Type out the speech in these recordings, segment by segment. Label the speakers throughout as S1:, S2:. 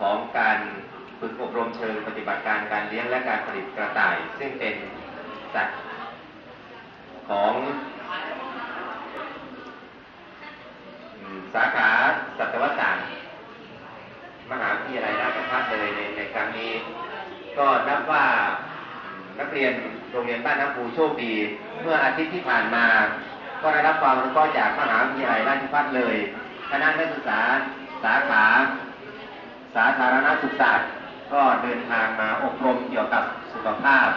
S1: ของการฝึกอบรมเชิงปฏิบัติการการเลี้ยงและการผลิตกระต่าย ซึ่งเป็นสัตว์ของสาขาสัตวศาสตร์มหาวิทยาลัยราชภัฏเลยในในครั้งนี้ ก็นับว่านักเรียนโรงเรียนบ้านน้ำพูโชคดี เมื่ออาทิตย์ที่ผ่านมา ก็ได้รับความราะห์จากมหาวิทยาลัยราชภัฏเลย คณะนักศึกษาสาขา สาธารณสุขศาสตร์ก็เดินทางมาอบรมเกี่ยวกับสุขภาพ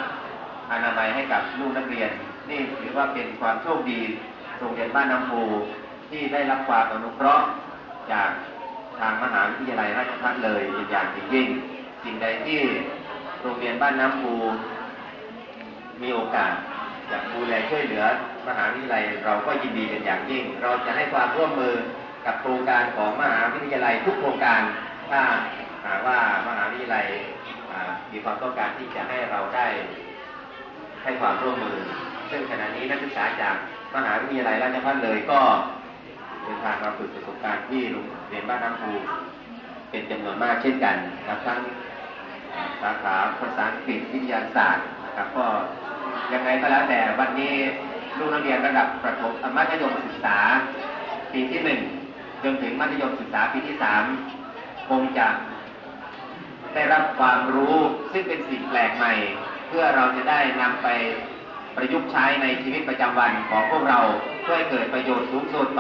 S1: อนามัยให้กับลูกนักเรียน นี่ถือว่าเป็นความโชคดีโรงเรียนบ้านน้ำพูที่ได้รับความอนุเคราะห์จากทางมหาวิทยาลัยราชภัฏเลยเป็นอย่างยิ่งสิ่งใดที่โรงเรียนบ้านน้ำพูมีโอกาสอยากดูแลช่วยเหลือมหาวิทยาลัยเราก็ยินดีเป็นอย่างยิ่ง เราจะให้ความร่วมมือกับโครงการของมหาวิทยาลัยทุกโครงการ ถ้าหากว่ามหาวิทยาลัยมีความต้องการที่จะให้เราได้ให้ความร่วมมือ ซึ่งขณะนี้นักศึกษาจากมหาวิทยาลัยราชภัฏเลยก็เดินทางมาฝึกประสบการณ์ที่โรงเรียนบ้านน้ำพูเป็นจำนวนมากเช่นกันนะครับทั้งสาขาภาษาอังกฤษวิทยาศาสตร์นะครับ ก็ยังไงก็แล้วแต่วันนี้ลูกนักเรียนระดับประถมมัธยมศึกษาปีที่หนึ่งจนถึงมัธยมศึกษาปีที่สาม คงจะได้รับความรู้ซึ่งเป็นสิ่งแปลกใหม่ เพื่อเราจะได้นำไปประยุกต์ใช้ในชีวิตประจำวันของพวกเราเพื่อให้เกิดประโยชน์สูงสุดต่อ